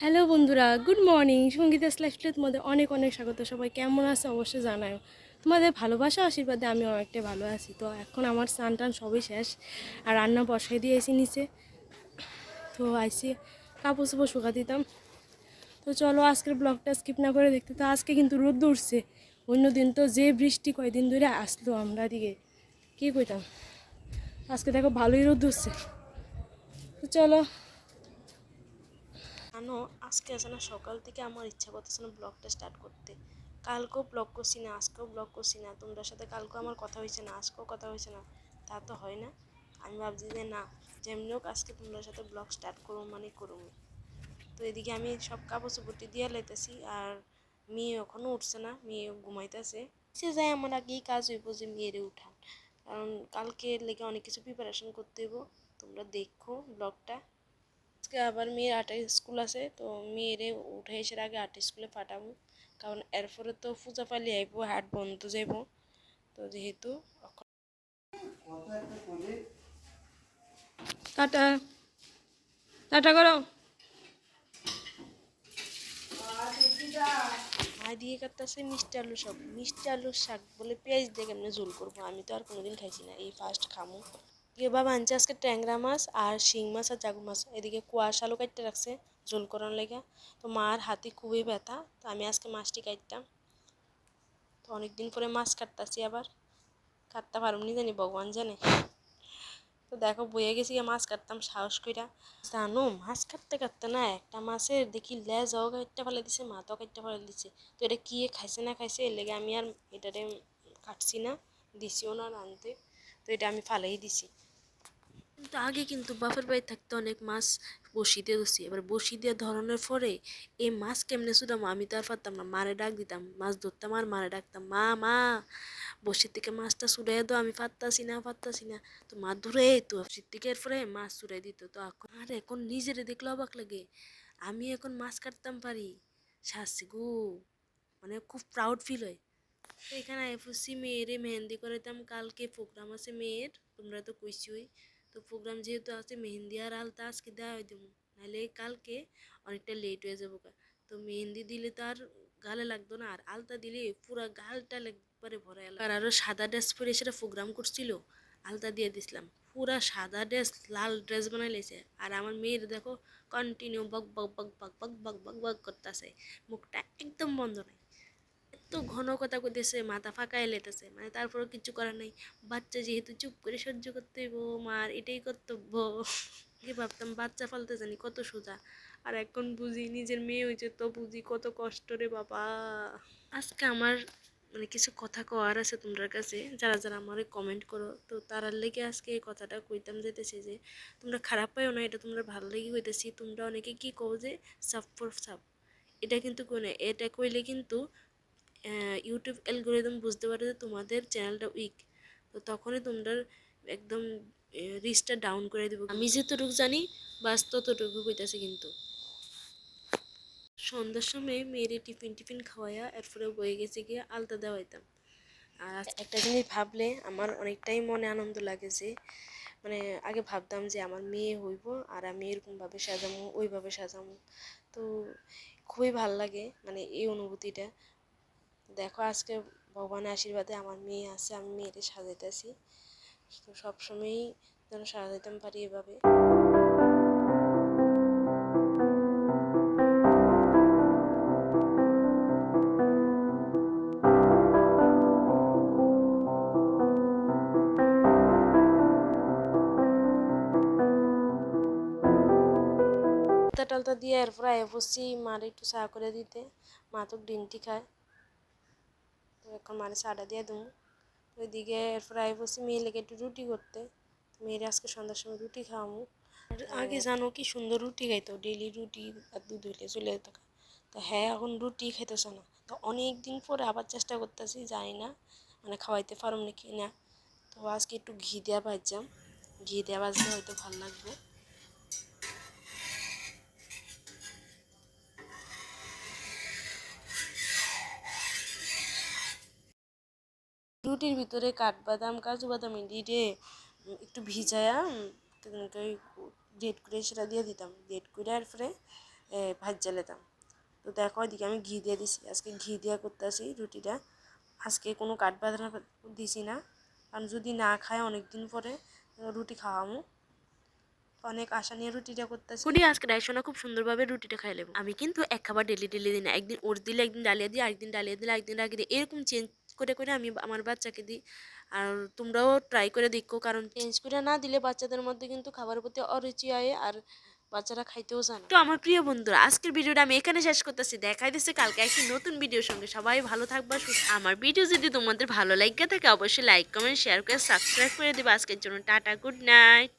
Hello বন্ধুরা, good morning. Sangeeta স্লাইফলের মধ্যে অনেক অনেক স্বাগত। সবাই কেমন আছে অবশ্যই জানাও তোমাদের ভালোবাসা, আশীর্বাদে আমি অনেকটাই ভালো আছি। তো এখন আমার স্নান টান সবই শেষ, আর রান্না বসাই দিয়ে এসে নিচে। তো আইসি কাপড় চোপড় শুকা দিতাম। তো চলো আজকের ব্লগটা স্কিপ না করে দেখতে। তো আজকে কিন্তু রোদ উঠছে। অন্য দিন তো যে বৃষ্টি কয়দিন ধরে আসলো আমরা দিকে। কী কইতাম? আজকে দেখো ভালোই রোদ উঠছে। তো চলো জানো, আজকে আছে না সকাল থেকে আমার ইচ্ছা করতেছে না ব্লগটা স্টার্ট করতে। কালকেও ব্লগ করছি না, আজকেও ব্লগ করছি না। তোমরা সাথে কালকেও আমার কথা হয়েছে না, আজকেও কথা হয়েছে না, তা তো হয় না। আমি ভাবছি যে না, যেমনি হোক আজকে তোমরা সাথে ব্লগ স্টার্ট করব মানে করব তো এদিকে আমি সব কাপড় চোপড়টি দিয়ে লাইতেছি আর মেয়ে এখনও উঠছে না, মেয়ে ঘুমাইতেছে। সে যায় আমার আগেই কাজ হইব যে মেয়েরে উঠান। কারণ কালকে লেগে অনেক কিছু প্রিপারেশন করতে হইব। তোমরা দেখো ব্লগটা আজকে আবার মেয়ের আটটা স্কুল আছে, তো মেয়েরে উঠে এসে আগে আটটা স্কুলে পাঠাবো। কারণ এরপরে তো পূজা পালি আইব, হাট বন্ধ যাইব। তো যেহেতু টাটা। টাটা করো। মা দিয়ে কাটতেছে মিষ্টি আলু শাক। মিষ্টি আলুর শাক বলে পেঁয়াজ দিয়ে কেমনে ঝোল করব? আমি তো আর কোনোদিন খাইছি না, এই ফার্স্ট খামো। দিয়ে বাবা আনছে আজকে ট্যাংরা মাছ আর শিং মাছ আর জাগু মাছ। এদিকে কুয়াশ আলু কাটতে রাখছে ঝোল করার লেগে। তো মার হাতে খুবই ব্যথা, তো আমি আজকে মাছটি কাটতাম। তো অনেকদিন পরে মাছ কাটতাছি আবার। কাটতে পারুমনি জানি, ভগবান জানে। তো দেখো, বইয়ে গেছি মাছ কাটতাম, সাহস কইরা। জানো, মাছ কাটতে কাটতে না একটা মাছের দেখি লেজাও কাটতে ফেলে দিছে, মাথাও কাটতে ফেলে দিছে। তো এটা কি খাইছে না খাইছে, এর লেগে আমি আর এটারে কাটছি না, দিছিও না রানতে তো এটা আমি ফালাই দিছি। কিন্তু আগে কিন্তু বাপের বাড়ি থাকতে অনেক মাছ বসি দিয়ে ধরছি। এবার বসি দিয়ে ধরনের পরে এই মাছ কেমনে শুধাম আমি তো আর পারতাম না। মারে ডাক দিতাম, মাছ ধরতাম আর মারে ডাকতাম, মা মা, বসির থেকে মাছটা ছুড়াই দাও, আমি পারতাছি না পারতাছি না। তো মা ধরে তো বসির থেকে এরপরে মাছ ছুড়াই দিত। তো এখন আর এখন নিজেরে দেখলে অবাক লাগে, আমি এখন মাছ কাটতাম পারি? শাসি গো মানে খুব প্রাউড ফিল হয়। এখানে এফসি মেয়েরে মেহেন্দি করাইতাম, কালকে প্রোগ্রাম আছে মেয়ের, তোমরা তো কইছই। তো প্রোগ্রাম যেহেতু আছে, মেহেন্দি আর আলতা আজকে দেওয়া হয়ে দেবো। নাহলে কালকে অনেকটা লেট হয়ে যাব। তো মেহেন্দি দিলে তো আর গালে লাগতো না, আর আলতা দিলে পুরো গালটা একবারে ভরে এলো আর আরও সাদা ড্রেস পরে সেটা প্রোগ্রাম করছিল, আলতা দিয়ে দিছিলাম। পুরা সাদা ড্রেস লাল ড্রেস বানাই লেছে আর আমার মেয়ের দেখো কন্টিনিউ বক বক বক বক বক বক বক বক করতেছে। মুখটা একদম বন্ধ নাই। এত ঘন কথা কইতেছে, মাথা ফাঁকায় লেতেছে মানে তারপরও কিছু করার নাই। বাচ্চা যেহেতু চুপ করে সহ্য করতে হইব, মার এটাই কর্তব্য। কি ভাবতাম, বাচ্চা ফালতে জানি কত সোজা। আর এখন বুঝি নিজের মেয়ে হয়েছে তো বুঝি কত কষ্ট রে বাবা। আজকে আমার মানে কিছু কথা কওয়ার আছে তোমার কাছে। যারা যারা আমারে কমেন্ট করো, তো তারার লেগে আজকে এই কথাটা কইতাম যেতেছে যে, তোমরা খারাপ পাইও না, এটা তোমরা ভালো লেগে কইতেছি। তোমরা অনেকে কি কও যে সাপ ফর সাপ এটা কিন্তু কই না, এটা কইলে কিন্তু ইউটিউব অ্যালগোরিদম বুঝতে পারে যে তোমাদের চ্যানেলটা উইক তো তখনই তোমরা একদম রিচটা ডাউন করে দেবো। আমি যতটুকু জানি, বাস ততটুকু কইতাছে কিন্তু। সন্ধ্যার সময় মেয়েরে টিফিন টিফিন খাওয়াইয়া এরপরে বয়ে গেছে গিয়ে আলতা দেওয়াইতাম। আর একটা জিনিস ভাবলে আমার অনেকটাই মনে আনন্দ লাগে যে মানে আগে ভাবতাম যে আমার মেয়ে হইব আর আমি এরকমভাবে সাজামো, ওইভাবে সাজামো। তো খুবই ভালো লাগে মানে এই অনুভূতিটা। দেখো আজকে ভগবানের আশীর্বাদে আমার মেয়ে আছে, আমি মেয়েকে সাজাইতেছি। তো সবসময়ই যেন সাজাইতে পারি এভাবে। টালতা দিয়ে এরপর আয় বসছি, মার একটু চা করে দিতে। মা তো গ্রিন টি খায়। এখন মারে চাটা দিয়ে দেবো ওইদিকে এরপর আয় বসছি মেয়ে লেগে একটু রুটি করতে মেয়ের আজকে সন্ধ্যার সময় রুটি খাওয়ামু আর আগে জানো কি সুন্দর রুটি খাইতো ডেলি রুটি আর দুধ হইলে চলে যেত তো হ্যাঁ এখন রুটি খাইতেছে না তো অনেক দিন পরে আবার চেষ্টা করতেছি জানি না মানে খাওয়াইতে পারম নাকি না তো আজকে একটু ঘি দেওয়া ভাজলাম ঘি দেওয়া ভাজলে হয়তো ভালো লাগবে রুটির ভিতরে কাঠবাদাম কাজু বাদাম দিয়ে একটু ভিজায়া ডেট করে সেটা দিয়ে দিতাম। ডেট করে এরপরে ভাজ্যা লেতাম তো দেখো এদিকে আমি ঘি দিয়ে দিছি। আজকে ঘি দিয়ে করতেছি রুটিটা। আজকে কোনো কাঠ বাঁধা দিছি না। কারণ যদি না খায় অনেক দিন পরে রুটি খাওয়ামো। অনেক আশা নিয়ে রুটিটা করতেছি কুড়ি আজকে ডাইশোনা খুব সুন্দরভাবে রুটিটা খাই আমি কিন্তু এক খাবার ডেলি ডেলি দিই না। একদিন ওর দিলে একদিন ডালিয়া দিই একদিন ডালিয়া দিলে একদিন রাখি দিই। এরকম চেঞ্জ করে করে আমি আমার বাচ্চাকে দিই। আর তোমরাও ট্রাই করে দেখো, কারণ চেঞ্জ করে না দিলে বাচ্চাদের মধ্যে কিন্তু খাবারের প্রতি অরুচি হয় আর বাচ্চারা খাইতেও চায় তো আমার প্রিয় বন্ধুরা, আজকের ভিডিওটা আমি এখানে শেষ করতেছি। দেখাই দিচ্ছে কালকে একটি নতুন ভিডিওর সঙ্গে। সবাই ভালো থাকবা, সুস্থ আমার ভিডিও যদি তোমাদের ভালো লাগে থাকে, অবশ্যই লাইক কমেন্ট শেয়ার করে সাবস্ক্রাইব করে দেবে। আজকের জন্য টাটা গুড নাইট